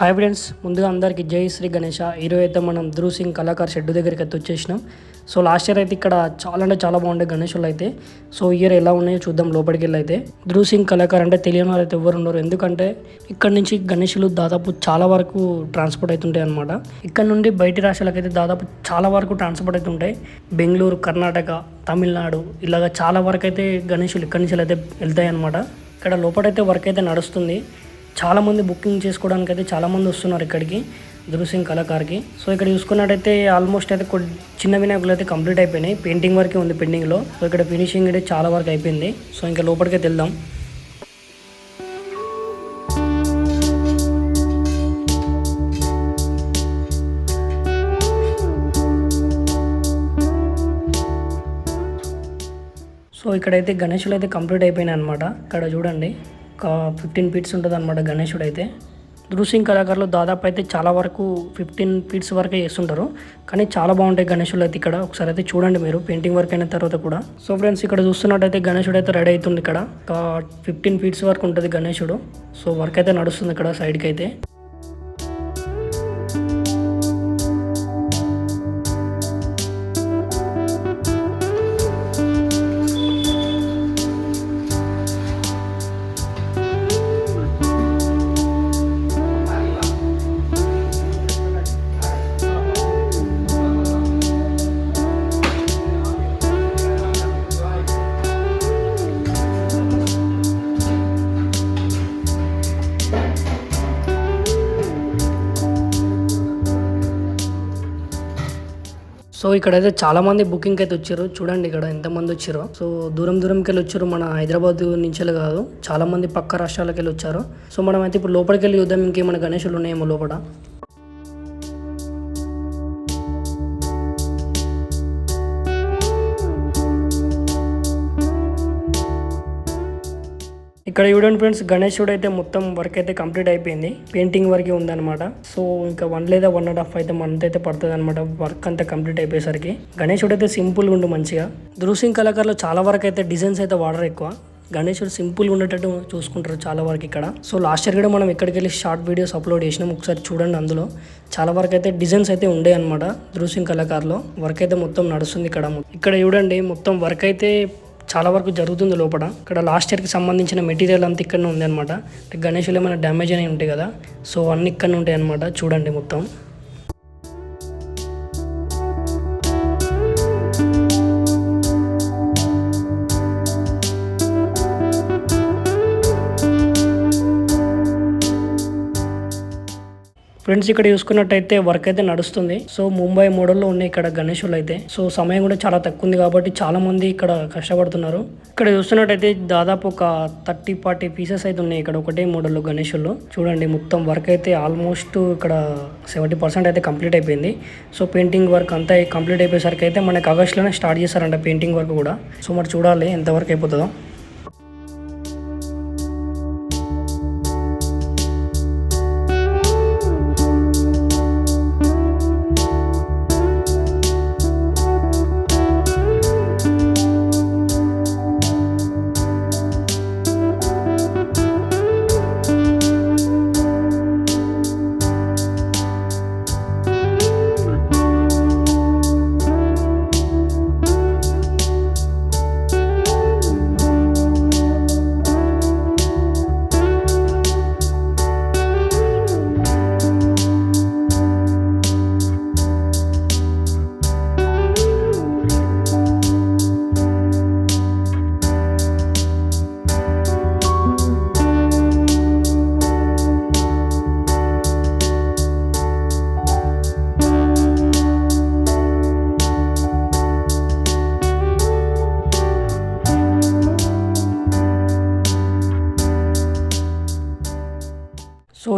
Hi friends ముందుగా అందరికీ జై శ్రీ గణేష. ఈరోజు అయితే మనం ధ్రువ్ సింగ్ కళాకార్ షెడ్ దగ్గరికి అయితే వచ్చేసినాం. సో లాస్ట్ ఇయర్ అయితే ఇక్కడ చాలా అంటే చాలా బాగుండే గణేషులు అయితే. సో ఇయర్ ఎలా ఉన్నాయో చూద్దాం లోపలికి వెళ్ళి అయితే ధ్రువ్ సింగ్ కళాకార్ అంటే తెలియని వారు అయితే ఎవరు ఉండరు. ఎందుకంటే ఇక్కడ నుంచి గణేషులు దాదాపు చాలా వరకు ట్రాన్స్పోర్ట్ అవుతుంటాయి అనమాట ఇక్కడ నుండి బయటి రాష్ట్రాలకు అయితే దాదాపు చాలా వరకు ట్రాన్స్పోర్ట్ అవుతుంటాయి బెంగళూరు కర్ణాటక తమిళనాడు ఇలాగ చాలా వరకు అయితే గణేషులు ఇక్కడి నుంచి అయితే వెళ్తాయి అనమాట ఇక్కడ లోపలైతే వర్క్ అయితే నడుస్తుంది. చాలామంది బుకింగ్ చేసుకోవడానికి అయితే చాలామంది వస్తున్నారు ఇక్కడికి దురుసింగ్ కళాకార్కి. సో ఇక్కడ చూసుకున్నట్టయితే ఆల్మోస్ట్ అయితే చిన్న వినాయకులు అయితే కంప్లీట్ అయిపోయినాయి. పెయింటింగ్ వరకే ఉంది పెండింగ్లో సో ఇక్కడ ఫినిషింగ్ అయితే చాలా వరకు అయిపోయింది. సో ఇంకా లోపలికి వెళ్దాం. సో ఇక్కడైతే గణేషులు అయితే కంప్లీట్ అయిపోయినాయి అనమాట ఇక్కడ చూడండి. ఒక ఫిఫ్టీన్ ఫీట్స్ ఉంటుంది అనమాట గణేశుడు అయితే దృశ్యం కళాకారులు దాదాపు అయితే చాలా వరకు ఫిఫ్టీన్ ఫీట్స్ వరకే చేస్తుంటారు. కానీ చాలా బాగుంటాయి గణేశులు అయితే ఇక్కడ. ఒకసారి అయితే చూడండి మీరు పెయింటింగ్ వర్క్ అయిన తర్వాత కూడా. సో ఫ్రెండ్స్ ఇక్కడ చూస్తున్నట్టయితే గణేశుడు అయితే రెడీ అవుతుంది ఇక్కడ. ఫిఫ్టీన్ ఫీట్స్ వరకు ఉంటుంది గణేశుడు సో వర్క్ అయితే నడుస్తుంది ఇక్కడ సైడ్కి అయితే. సో ఇక్కడైతే చాలా మంది బుకింగ్ అయితే వచ్చారు. చూడండి ఇక్కడ ఎంతమంది వచ్చారో. సో దూరం దూరంకి వెళ్ళి వచ్చారు మన హైదరాబాద్ నుంచి కాదు. చాలా మంది పక్క రాష్ట్రాలకు వెళ్ళి వచ్చారు. సో మనం అయితే ఇప్పుడు లోపలికి వెళ్ళి చూద్దాం ఇంకేమైనా గణేషులు ఉన్నాయేమో లోపల. ఇక్కడ చూడండి ఫ్రెండ్స్ గణేశుడు అయితే మొత్తం వర్క్ అయితే కంప్లీట్ అయిపోయింది. పెయింటింగ్ వరకే ఉందన్నమాట. సో ఇంకా వన్ లేదా వన్ అండ్ హాఫ్ అయితే మంత్ అయితే పడుతుంది అనమాట వర్క్ అంతా కంప్లీట్ అయిపోయేసరికి. గణేశుడు అయితే సింపుల్ ఉండు మంచిగా. దృశ్యం కళాకారులు చాలా వరకు అయితే డిజైన్స్ అయితే వాడరు ఎక్కువ. గణేశుడు సింపుల్ ఉండేటట్టు చూసుకుంటారు చాలా వరకు ఇక్కడ. సో లాస్ట్ ఇయర్ కూడా మనం ఇక్కడికి వెళ్ళి షార్ట్ వీడియోస్ అప్లోడ్ చేసినాం ఒకసారి చూడండి అందులో. చాలా వరకు అయితే డిజైన్స్ అయితే ఉండే అనమాట దృశ్యం కళాకారులో. వర్క్ అయితే మొత్తం నడుస్తుంది ఇక్కడ. ఇక్కడ చూడండి మొత్తం వర్క్ అయితే చాలా వరకు జరుగుతుంది లోపల. ఇక్కడ లాస్ట్ ఇయర్కి సంబంధించిన మెటీరియల్ అంతా ఇక్కడనే ఉంది అనమాట గణేషులు ఏమైనా డ్యామేజ్ అనేవి ఉంటాయి కదా. సో అన్ని ఇక్కడ ఉంటాయి అనమాట చూడండి మొత్తం. ఫ్రెండ్స్ ఇక్కడ చూసుకున్నట్టయితే వర్క్ అయితే నడుస్తుంది. సో ముంబై మోడల్లో ఉన్నాయి ఇక్కడ గణేషులు అయితే సో సమయం కూడా చాలా తక్కువ ఉంది కాబట్టి చాలా మంది ఇక్కడ కష్టపడుతున్నారు. ఇక్కడ చూస్తున్నట్టయితే దాదాపు ఒక థర్టీ ఫార్టీ పీసెస్ అయితే ఉన్నాయి ఇక్కడ ఒకటే మోడల్లో గణేషుల్లో. చూడండి మొత్తం వర్క్ అయితే ఆల్మోస్ట్ ఇక్కడ సెవెంటీ పర్సెంట్ అయితే కంప్లీట్ అయిపోయింది. సో పెయింటింగ్ వర్క్ అంతా కంప్లీట్ అయిపోయేసరికి అయితే మనకి ఆగస్ట్లోనే స్టార్ట్ చేస్తారంట పెయింటింగ్ వర్క్ కూడా. సో మరి చూడాలి ఎంత వరకు అయిపోతుందో.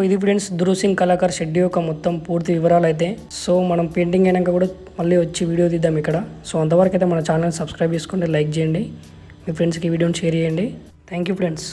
ఇది ఫ్రెండ్స్ దురుసింగ్ కళాకార్ షెడ్ యొక్క మొత్తం పూర్తి వివరాలు అయితే సో మనం పెయింటింగ్ అయినాక కూడా మళ్ళీ వచ్చి వీడియో తీద్దాం ఇక్కడ. సో అంతవరకు అయితే మన ఛానల్ సబ్స్క్రైబ్ చేసుకోండి లైక్ చేయండి. మీ ఫ్రెండ్స్కి వీడియోని షేర్ చేయండి. Thank you friends